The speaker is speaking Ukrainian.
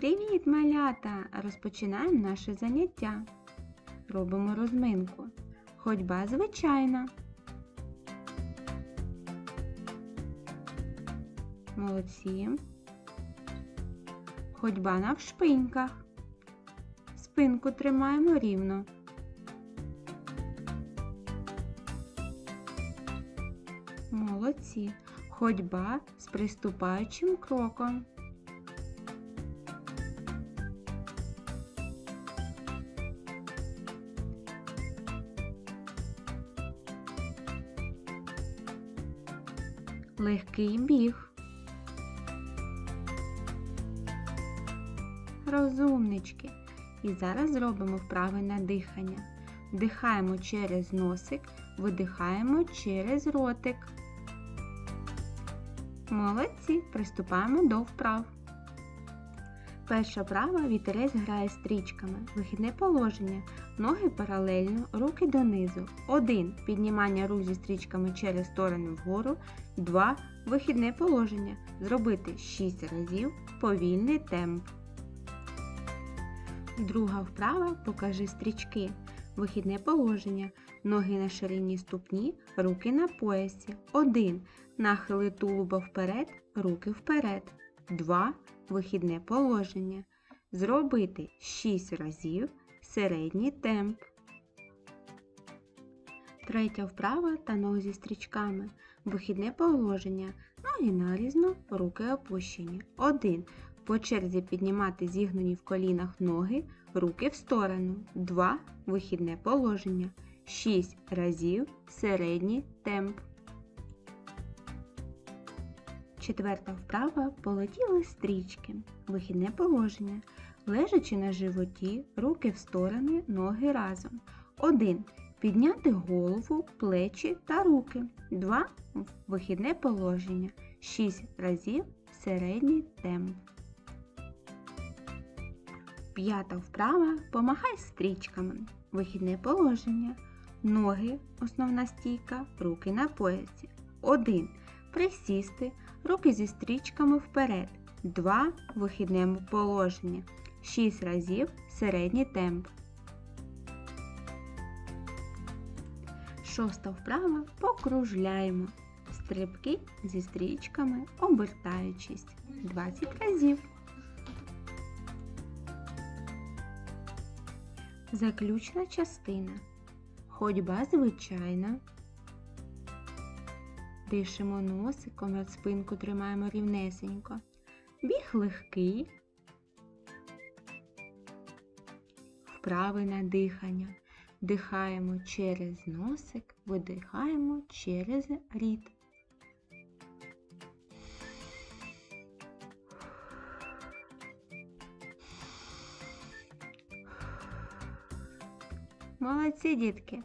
Привіт, малята! Розпочинаємо наше заняття. Робимо розминку. Ходьба звичайна. Молодці. Ходьба навшпиньках. Спинку тримаємо рівно. Молодці. Ходьба з приступаючим кроком. Легкий біг. Розумнички. І зараз зробимо вправи на дихання. Вдихаємо через носик, видихаємо через ротик. Молодці, приступаємо до вправ. Перша вправа вітерець грає стрічками. Вихідне положення. Ноги паралельно, руки донизу. 1. Піднімання рук зі стрічками через сторони вгору. 2. Вихідне положення. Зробити 6 разів повільний темп. Друга вправа покажи стрічки. Вихідне положення. Ноги на ширині ступні, руки на поясі. 1. Нахили тулуба вперед, руки вперед. 2. Вихідне положення. Зробити 6 разів середній темп. Третя вправа та ноги зі стрічками. Вихідне положення. Ноги нарізно, руки опущені. 1. По черзі піднімати зігнуті в колінах ноги, руки в сторону. 2. Вихідне положення. 6 разів середній темп. Четверта вправа полетіли стрічки. Вихідне положення. Лежачи на животі, руки в сторони, ноги разом. 1. Підняти голову, плечі та руки. 2. Вихідне положення. 6 разів середній темп. П'ята вправа помахай стрічками. Вихідне положення. Ноги, основна стійка, руки на поясі. 1. Присісти, руки зі стрічками вперед. 2. Вихідне положення. 6 разів середній темп. Шоста вправа покружляємо. Стрибки зі стрічками, обертаючись 20 разів. Заключна частина. Ходьба звичайна. Дишимо носиком, а спинку тримаємо рівнесенько. Біг легкий. Вправи на дихання. Дихаємо через носик, видихаємо через рід. Молодці, дітки!